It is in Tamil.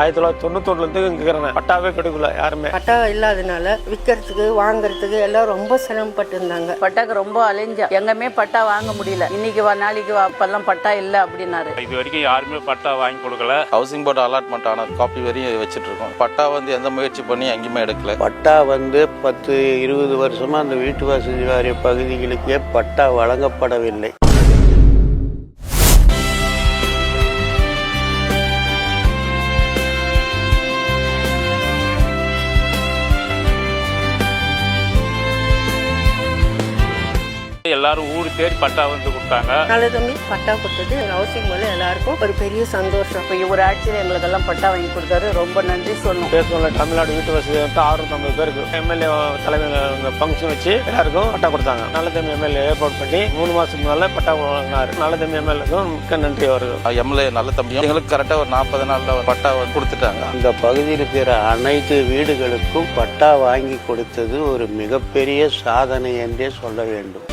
ஆயிரத்தி தொள்ளாயிரத்தி தொண்ணூத்தொன்னுல இருந்து இங்க இருக்கிறேன் பட்டாவே கிடைக்கல யாருமே. பட்டா இல்லாதனால விற்கிறதுக்கு வாங்குறதுக்கு எல்லாம் ரொம்ப சிரமப்பட்டு இருந்தாங்க பட்டாக்கு ரொம்ப அலைஞ்சா எங்கமே பட்டா வாங்க முடியல. இன்னைக்கு வா நாளைக்கு வா அப்பெல்லாம் பட்டா இல்ல அப்படின்னாரு. இது வரைக்கும் யாருமே பட்டா வாங்கி கொடுக்கல. ஹவுசிங் போர்டு அலாட்மெண்ட் ஆன காப்பி வரையும் வச்சுட்டு இருக்கோம் பட்டா வந்து எந்த முயற்சி பண்ணி எங்கேயுமே எடுக்கல. பட்டா வந்து பத்து இருபது வருஷமா அந்த வீட்டு வசதி வாரிய பகுதிகளுக்கே பட்டா வழங்கப்படவில்லை. எல்லாரும் ஊர் தேடி பட்டா வந்து கொடுத்தாங்க. நல்ல தம்பி பட்டா கொடுத்தது ஹவுசிங் போல எல்லாருக்கும் ஒரு பெரிய சந்தோஷம். இப்போ இவர் ஆட்சியில் எங்களுக்கெல்லாம் பட்டா வாங்கி கொடுத்தாரு. ரொம்ப நன்றி சொல்லணும். பேசுவோம்ல தமிழ்நாடு வீட்டு வசதி வந்து அறுநூத்தம்பது பேருக்கு எம்எல்ஏ தலைமையில் ஃபங்க்ஷன் வச்சு எல்லாருக்கும் பட்டா கொடுத்தாங்க. நல்லதம்பி எம்எல்ஏ ஏற்பாடு பண்ணி மூணு மாசத்துக்கு மேல பட்டா வாங்கினாரு. நல்லதம்பி எம்எல்ஏக்கும் மிக்க நன்றி அவர்கள். எம்எல்ஏ நல்ல தம்பியும் எங்களுக்கு கரெக்டாக ஒரு நாற்பது நாளில் பட்டா கொடுத்துட்டாங்க. இந்த பகுதியில் இருக்கிற அனைத்து வீடுகளுக்கும் பட்டா வாங்கி கொடுத்தது ஒரு மிகப்பெரிய சாதனை என்றே சொல்ல வேண்டும்.